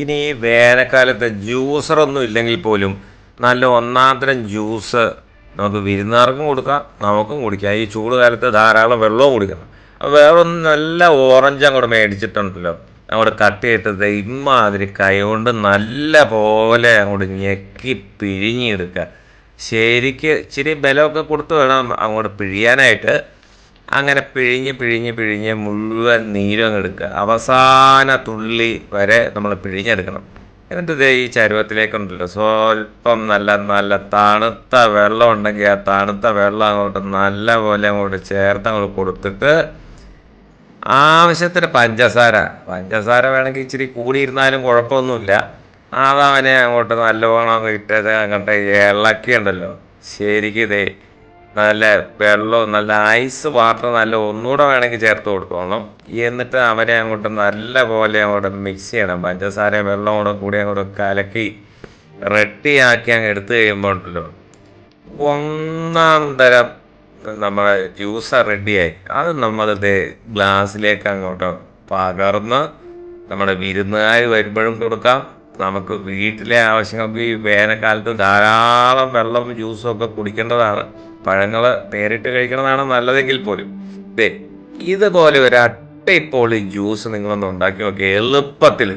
ഇനി വേനൽക്കാലത്ത് ജ്യൂസറൊന്നും ഇല്ലെങ്കിൽ പോലും നല്ല ഒന്നാന്തരം ജ്യൂസ് നമുക്ക് വിരുന്നുകാർക്കും കൊടുക്കാം നമുക്കും കുടിക്കാം. ഈ ചൂട് കാലത്ത് ധാരാളം വെള്ളവും കുടിക്കണം. വേറൊന്ന് നല്ല ഓറഞ്ച് അങ്ങോട്ട് മേടിച്ചിട്ടുണ്ടല്ലോ. അങ്ങോട്ട് കട്ട് ചെയ്തിട്ട് ഇമ്മാതിരി കൈ കൊണ്ട് നല്ല പോലെ അങ്ങോട്ട് ഞെക്കി പിഴിഞ്ഞെടുക്കുക. ശരിക്ക് ഇച്ചിരി ബലമൊക്കെ കൊടുത്ത് വേണം അങ്ങോട്ട് പിഴിയാനായിട്ട്. അങ്ങനെ പിഴിഞ്ഞ് പിഴിഞ്ഞ് പിഴിഞ്ഞ് മുഴുവൻ നീരും എടുക്കുക. അവസാന തുള്ളി വരെ നമ്മൾ പിഴിഞ്ഞെടുക്കണം. എന്നിട്ട് ദേ ഈ ചരുവത്തിലേക്കുണ്ടല്ലോ. സ്വല്പം നല്ല നല്ല തണുത്ത വെള്ളം ഉണ്ടെങ്കിൽ ആ തണുത്ത വെള്ളം അങ്ങോട്ട് നല്ല പോലെ അങ്ങോട്ട് ചേർത്ത് അങ്ങോട്ട് കൊടുത്തിട്ട് ആവശ്യത്തിന് പഞ്ചസാര. പഞ്ചസാര വേണമെങ്കിൽ ഇച്ചിരി കൂടിയിരുന്നാലും കുഴപ്പമൊന്നുമില്ല. അതവനെ അങ്ങോട്ട് നല്ലോണം ഇട്ടത് അങ്ങോട്ട് ഇളക്കിയുണ്ടല്ലോ. ശരിക്കും ഇതേ നല്ല വെള്ളവും നല്ല ഐസ് വാട്ടർ നല്ല ഒന്നുകൂടെ വേണമെങ്കിൽ ചേർത്ത് കൊടുക്കണം എന്നിട്ട് അവരെ അങ്ങോട്ട് നല്ല പോലെ അങ്ങോട്ട് മിക്സ് ചെയ്യണം. പഞ്ചസാര വെള്ളം കൂടെ കൂടി അങ്ങോട്ട് കലക്കി റെഡിയാക്കി അങ്ങ് എടുത്തു കഴിയുമ്പോൾ ഒന്നാം തരം നമ്മുടെ ജ്യൂസ് റെഡിയായി അത് നമ്മളത് ഗ്ലാസ്സിലേക്ക് അങ്ങോട്ട് പകർന്ന് നമ്മുടെ വിരുന്നുകാർ വരുമ്പോഴും കൊടുക്കാം. നമുക്ക് വീട്ടിലെ ആവശ്യങ്ങൾക്ക് ഈ വേനൽക്കാലത്ത് ധാരാളം വെള്ളം ജ്യൂസും ഒക്കെ കുടിക്കേണ്ടതാണ്. പഴങ്ങൾ നേരിട്ട് കഴിക്കുന്നതാണ് നല്ലതെങ്കിൽ പോലും. ഇതുപോലെ ഒരു അട്ടിപ്പൊളി ജ്യൂസ് നിങ്ങളൊന്ന് ഉണ്ടാക്കി നോക്കി എളുപ്പത്തിൽ